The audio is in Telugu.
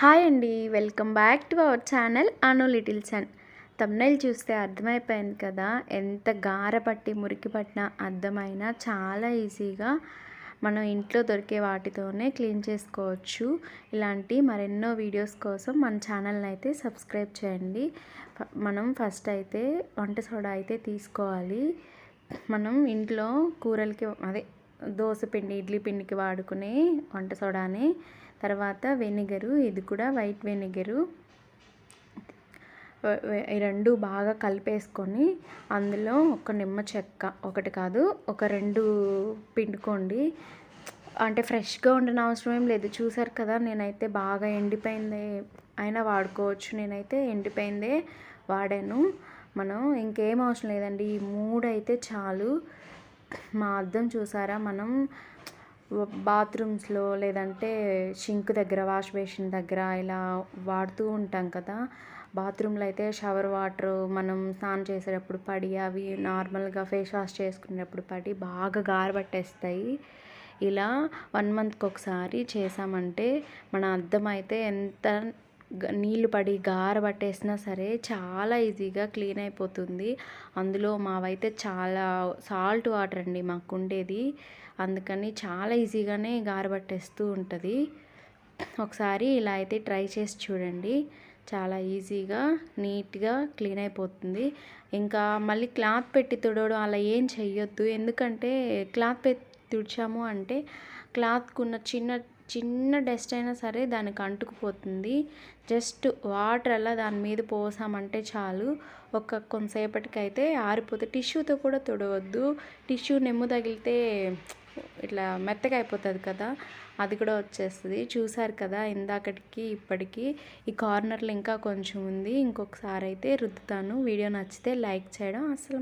హాయ్ అండి welcome back to our channel Anu little sun. Thumbnail చూస్తే అర్థమైపోయింది కదా ఎంత గార పట్టి మురికి పట్టిన అర్థమైనా చాలా ఈజీగా మనం ఇంట్లో దొరికే వాటితోనే క్లీన్ చేసుకోవచ్చు. ఇలాంటి మరెన్నో వీడియోస్ కోసం మన ఛానల్ని అయితే సబ్స్క్రైబ్ చేయండి. మనం ఫస్ట్ అయితే వంట సోడా అయితే తీసుకోవాలి. మనం ఇంట్లో కూరలకి అదే దోశ పిండి ఇడ్లీ పిండికి వాడుకునే వంట సోడాని. తర్వాత వెనిగరు ఇది కూడా వైట్ వెనిగరు. ఈ రెండు బాగా కలిపేసుకొని అందులో ఒక నిమ్మ చెక్క ఒకటి కాదు ఒక రెండు పిండుకోండి. అంటే ఫ్రెష్గా ఉండని అవసరం ఏం లేదు. చూసారు కదా నేనైతే బాగా ఎండిపోయిందే అయినా వాడుకోవచ్చు. నేనైతే ఎండిపోయిందే వాడాను. మనం ఇంకేం అవసరం లేదండి. ఈ మూడు అయితే చాలు. మా అద్దం చూసారా? మనం బాత్రూమ్స్లో లేదంటే షింక్ దగ్గర వాష్ బేసిన్ దగ్గర ఇలా వాడుతూ ఉంటాం కదా. బాత్రూంలో అయితే షవర్ వాటర్ మనం స్నానం చేసేటప్పుడు పడి అవి నార్మల్గా ఫేస్ వాష్ చేసుకునేటప్పుడు పడి బాగా గారబట్టేస్తాయి ఇలా వన్ మంత్కి ఒకసారి చేసామంటే మన అద్దం అయితే ఎంత నీళ్ళు పడి గార పట్టేసినా సరే చాలా ఈజీగా క్లీన్ అయిపోతుంది. అందులో మావైతే చాలా సాల్ట్ వాటర్ అండి మాకు ఉండేది అందుకని చాలా ఈజీగానే గారబట్టేస్తూ ఉంటుంది. ఒకసారి ఇలా అయితే ట్రై చేసి చూడండి. చాలా ఈజీగా నీట్గా క్లీన్ అయిపోతుంది. ఇంకా మళ్ళీ క్లాత్ పెట్టి తుడవడం అలా ఏం చెయ్యొద్దు. ఎందుకంటే క్లాత్ పెట్టి తుడిచాము అంటే క్లాత్కున్న చిన్న చిన్న డస్ట్ అయినా సరే దానికి అంటుకుపోతుంది. జస్ట్ వాటర్ అలా దాని మీద పోసామంటే చాలు. ఒక కొంతసేపటికి అయితే ఆరిపోతే టిష్యూతో కూడా తుడవద్దు. టిష్యూ నెమ్ము తగిలితే ఇట్లా మెత్తగా అయిపోతుంది కదా అది కూడా వచ్చేస్తుంది. చూసారు కదా ఇందాకటికి ఇప్పటికి ఈ కార్నర్లో ఇంకా కొంచెం ఉంది. ఇంకొకసారి అయితే రుద్దుతాను. వీడియో నచ్చితే లైక్ చేయడం అసలు